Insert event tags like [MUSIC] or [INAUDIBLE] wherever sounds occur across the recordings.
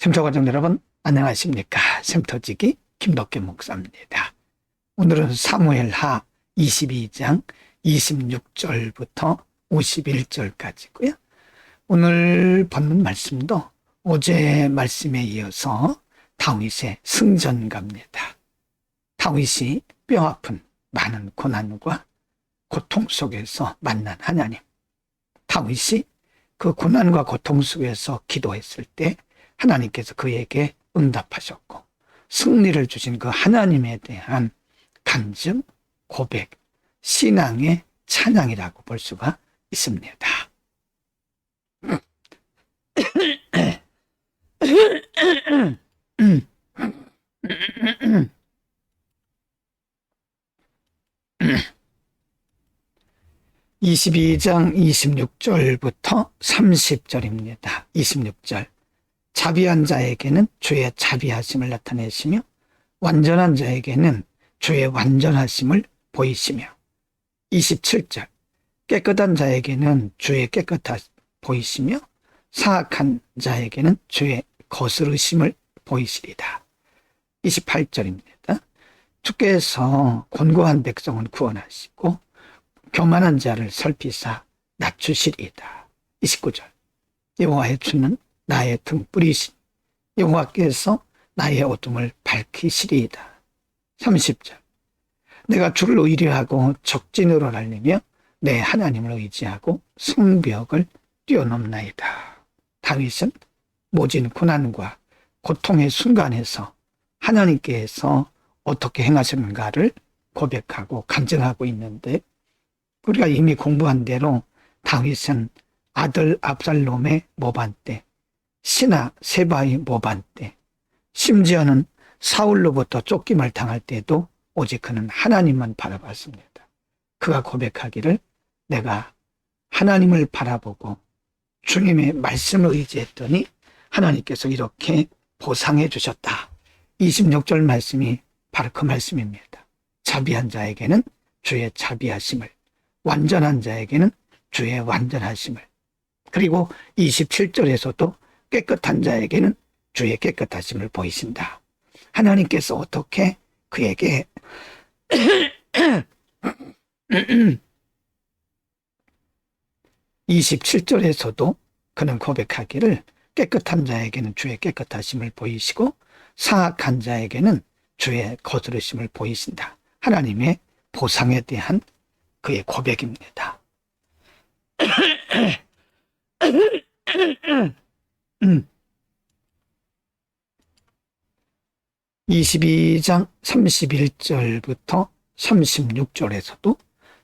샘터과정 여러분 안녕하십니까 샘터지기 김덕기 목사입니다. 오늘은 사무엘하 22장 26절부터 51절까지고요. 오늘 받는 말씀도 어제 말씀에 이어서 다윗의 승전가입니다. 다윗이 뼈아픈 많은 고난과 고통 속에서 만난 하나님. 다윗이 그 고난과 고통 속에서 기도했을 때 하나님께서 그에게 응답하셨고 승리를 주신 그 하나님에 대한 간증, 고백, 신앙의 찬양이라고 볼 수가 있습니다. (22장 26절부터 30절입니다) (26절) 자비한 자에게는 주의 자비하심을 나타내시며 완전한 자에게는 주의 완전하심을 보이시며 27절 깨끗한 자에게는 주의 깨끗하 보이시며 사악한 자에게는 주의 거스르심을 보이시리다. 28절입니다. 주께서 곤고한 백성은 구원하시고 교만한 자를 설피사 낮추시리이다. 29절 여호와의 주는 나의 등불이신 여호와께서 나의 어둠을 밝히시리이다. 30절 내가 주를 의뢰하고 적진으로 날리며 내 하나님을 의지하고 성벽을 뛰어넘나이다. 다윗은 모진 고난과 고통의 순간에서 하나님께서 어떻게 행하셨는가를 고백하고 간증하고 있는데 우리가 이미 공부한 대로 다윗은 아들 압살롬의 모반 때 신하 세바의 모반 때 심지어는 사울로부터 쫓김을 당할 때도 오직 그는 하나님만 바라봤습니다. 그가 고백하기를 내가 하나님을 바라보고 주님의 말씀을 의지했더니 하나님께서 이렇게 보상해 주셨다. 26절 말씀이 바로 그 말씀입니다. 자비한 자에게는 주의 자비하심을, 완전한 자에게는 주의 완전하심을, 그리고 27절에서도 깨끗한 자에게는 주의 깨끗하심을 보이신다. 하나님께서 어떻게 그에게 [CLEARS THROAT] 27절에서도 그는 고백하기를 깨끗한 자에게는 주의 깨끗하심을 보이시고 사악한 자에게는 주의 거스르심을 보이신다. 하나님의 보상에 대한 그의 고백입니다. [CLEARS THROAT] 음. 22장 31절부터 36절에서도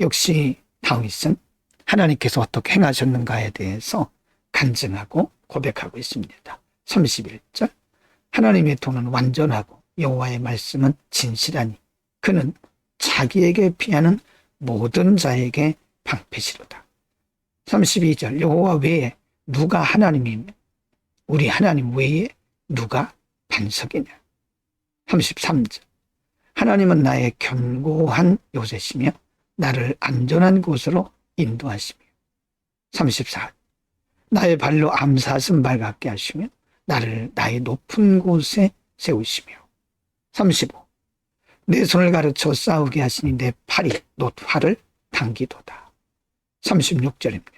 역시 다윗은 하나님께서 어떻게 행하셨는가에 대해서 간증하고 고백하고 있습니다. 31절 하나님의 돈은 완전하고 여호와의 말씀은 진실하니 그는 자기에게 피하는 모든 자에게 방패시로다. 32절 여호와 외에 누가 하나님이며 우리 하나님 외에 누가 반석이냐. 33절 하나님은 나의 견고한 요새시며 나를 안전한 곳으로 인도하시며 34. 나의 발로 암사슴 발같게 하시며 나를 나의 높은 곳에 세우시며 35. 내 손을 가르쳐 싸우게 하시니 내 팔이 놋화를 당기도다. 36절입니다.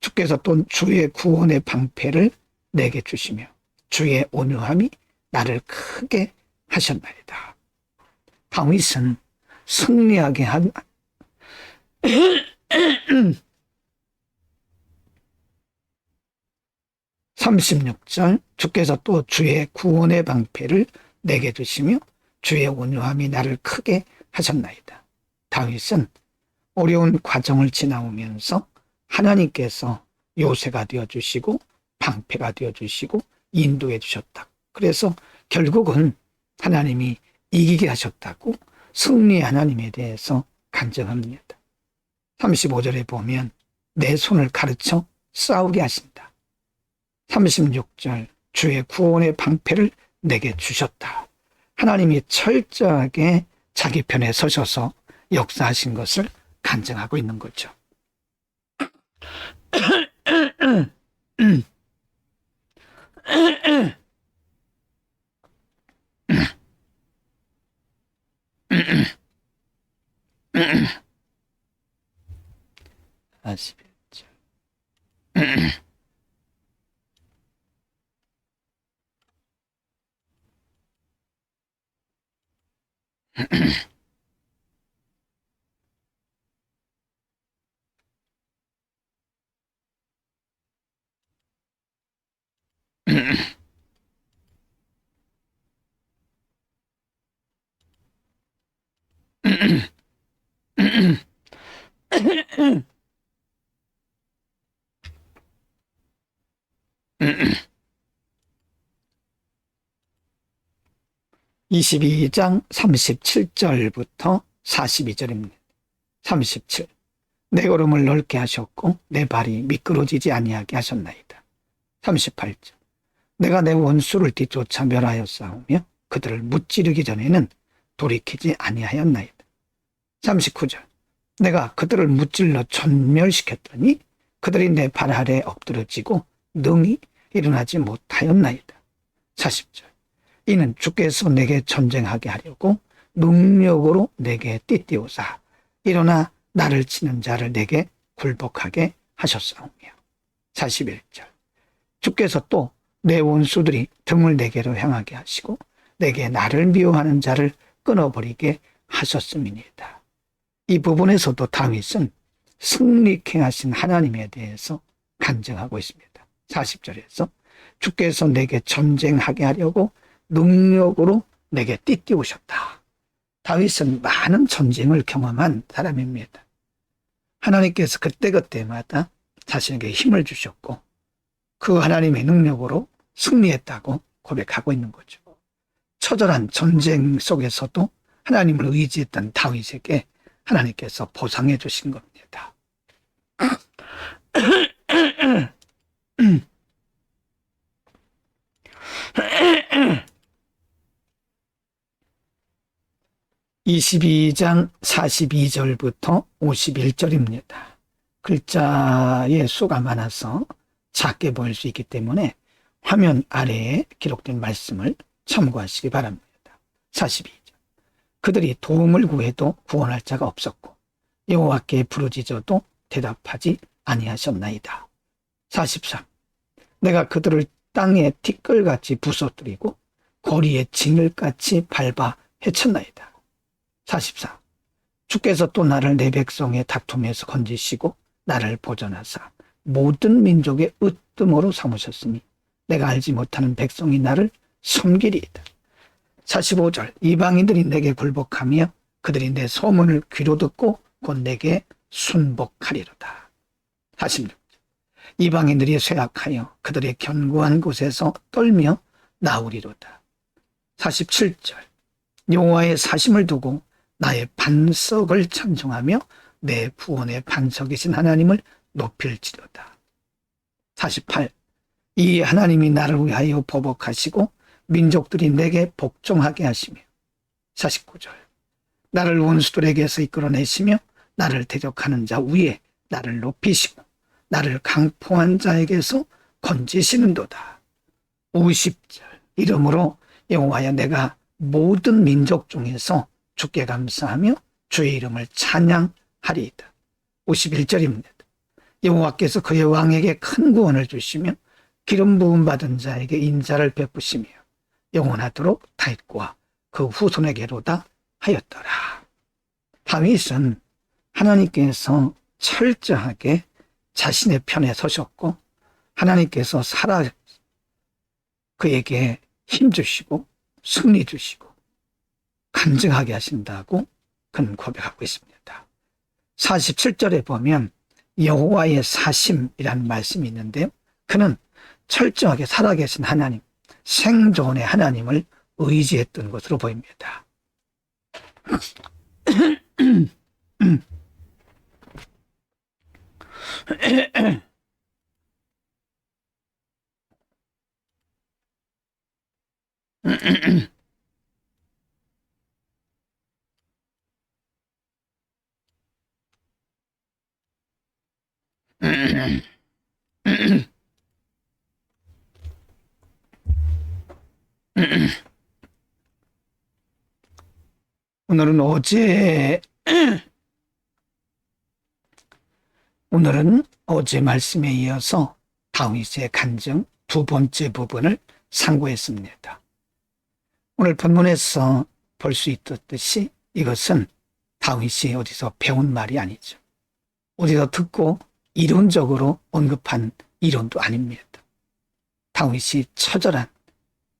주께서 또 주의 구원의 방패를 내게 주시며 주의 온유함이 나를 크게 하셨나이다. 다윗은 승리하게 한 [CLEARS THROAT] 36절 주께서 또 주의 구원의 방패를 내게 주시며 주의 온유함이 나를 크게 하셨나이다. 다윗은 어려운 과정을 지나오면서 하나님께서 요새가 되어 주시고 방패가 되어 주시고 인도해 주셨다. 그래서 결국은 하나님이 이기게 하셨다고 승리 하나님에 대해서 간증합니다. 35절에 보면 내 손을 가르쳐 싸우게 하신다. 36절 주의 구원의 방패를 내게 주셨다. 하나님이 철저하게 자기 편에 서셔서 역사하신 것을 간증하고 있는 거죠. [CLEARS THROAT] 아시겠죠? 22장 37절부터 42절입니다. 37. 내 걸음을 넓게 하셨고 내 발이 미끄러지지 아니하게 하셨나이다. 38절. 내가 내 원수를 뒤쫓아 멸하여 싸우며 그들을 무찌르기 전에는 돌이키지 아니하였나이다. 39절. 내가 그들을 무찔러 전멸시켰더니 그들이 내 발 아래 엎드러지고 능히 일어나지 못하였나이다. 40절. 이는 주께서 내게 전쟁하게 하려고 능력으로 내게 띠띠우사 일어나 나를 치는 자를 내게 굴복하게 하셨사오며 41절 주께서 또 내 원수들이 등을 내게로 향하게 하시고 내게 나를 미워하는 자를 끊어버리게 하셨음이니이다. 이 부분에서도 다윗은 승리케 하신 하나님에 대해서 간증하고 있습니다. 40절에서 주께서 내게 전쟁하게 하려고 능력으로 내게 띠띠우셨다. 다윗은 많은 전쟁을 경험한 사람입니다. 하나님께서 그때그때마다 자신에게 힘을 주셨고 그 하나님의 능력으로 승리했다고 고백하고 있는 거죠. 처절한 전쟁 속에서도 하나님을 의지했던 다윗에게 하나님께서 보상해 주신 겁니다. 22장 42절부터 51절입니다. 글자의 수가 많아서 작게 보일 수 있기 때문에 화면 아래에 기록된 말씀을 참고하시기 바랍니다. 42절. 그들이 도움을 구해도 구원할 자가 없었고 여호와께 부르짖어도 대답하지 아니하셨나이다. 43. 내가 그들을 땅에 티끌같이 부서뜨리고 거리에 진을같이 밟아 해쳤나이다. 44. 주께서 또 나를 내 백성의 다툼에서 건지시고 나를 보전하사 모든 민족의 으뜸으로 삼으셨으니 내가 알지 못하는 백성이 나를 섬기리이다. 45절 이방인들이 내게 굴복하며 그들이 내 소문을 귀로 듣고 곧 내게 순복하리로다. 46절 이방인들이 쇠약하여 그들의 견고한 곳에서 떨며 나오리로다. 47절 여호와의 사심을 두고 나의 반석을 찬송하며 내 구원의 반석이신 하나님을 높일지로다. 48. 이 하나님이 나를 위하여 보복하시고 민족들이 내게 복종하게 하시며 49절. 나를 원수들에게서 이끌어내시며 나를 대적하는 자 위에 나를 높이시고 나를 강포한 자에게서 건지시는도다. 50절. 이러므로 여호와여 내가 모든 민족 중에서 주께 감사하며 주의 이름을 찬양하리이다. 51절입니다. 여호와께서 그의 왕에게 큰 구원을 주시며 기름 부음 받은 자에게 인자를 베푸시며 영원하도록 다윗과 그 후손에게로다 하였더라. 다윗은 하나님께서 철저하게 자신의 편에 서셨고 하나님께서 살아 그에게 힘 주시고 승리 주시고 간증하게 하신다고 그는 고백하고 있습니다. 47절에 보면 여호와의 사심이라는 말씀이 있는데요. 그는 철저하게 살아계신 하나님, 생존의 하나님을 의지했던 것으로 보입니다. 오늘은 어제 오늘은 어제 말씀에 이어서 다윗의 간증 두 번째 부분을 상고했습니다. 오늘 본문에서 볼 수 있듯이 이것은 다윗이 어디서 배운 말이 아니죠. 어디서 듣고 이론적으로 언급한 이론도 아닙니다. 다윗이 처절한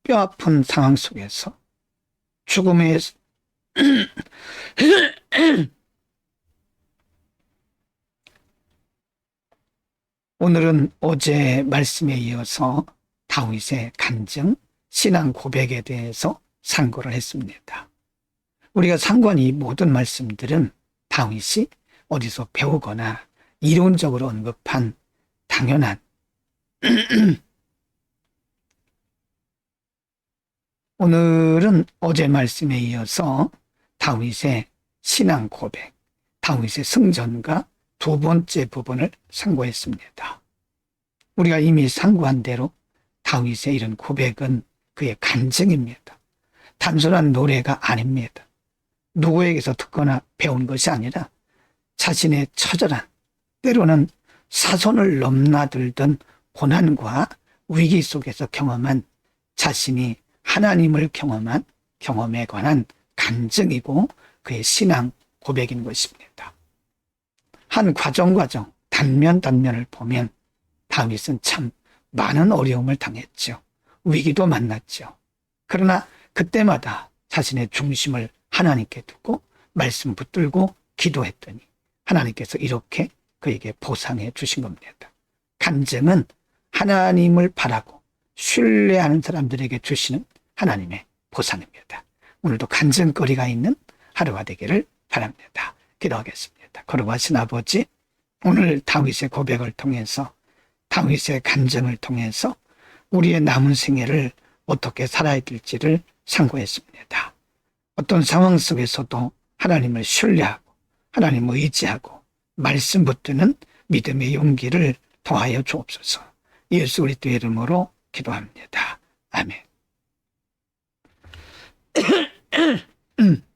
뼈아픈 상황 속에서 죽음의 [CLEARS THROAT] 오늘은 어제 말씀에 이어서 다윗의 간증, 신앙 고백에 대해서 상고를 했습니다. 우리가 상고한 이 모든 말씀들은 다윗이 어디서 배우거나 이론적으로 언급한 당연한 [CLEARS THROAT] 오늘은 어제 말씀에 이어서 다윗의 신앙 고백, 다윗의 승전과 두 번째 부분을 상고했습니다. 우리가 이미 상고한 대로 다윗의 이런 고백은 그의 간증입니다. 단순한 노래가 아닙니다. 누구에게서 듣거나 배운 것이 아니라 자신의 처절한 때로는 사선을 넘나들던 고난과 위기 속에서 경험한 자신이 하나님을 경험한 경험에 관한 간증이고 그의 신앙 고백인 것입니다. 한 과정 과정 단면 단면을 보면 다윗은 참 많은 어려움을 당했죠. 위기도 만났죠. 그러나 그때마다 자신의 중심을 하나님께 두고 말씀 붙들고 기도했더니 하나님께서 이렇게 그에게 보상해 주신 겁니다. 간증은 하나님을 바라고 신뢰하는 사람들에게 주시는 하나님의 보상입니다. 오늘도 간증거리가 있는 하루가 되기를 바랍니다. 기도하겠습니다. 거룩하신 아버지, 오늘 다윗의 고백을 통해서 다윗의 간증을 통해서 우리의 남은 생애를 어떻게 살아야 될지를 상고했습니다. 어떤 상황 속에서도 하나님을 신뢰하고 하나님을 의지하고 말씀 붙드는 믿음의 용기를 더하여 주옵소서. 예수 그리스도의 이름으로 기도합니다. 아멘. [CLEARS THROAT]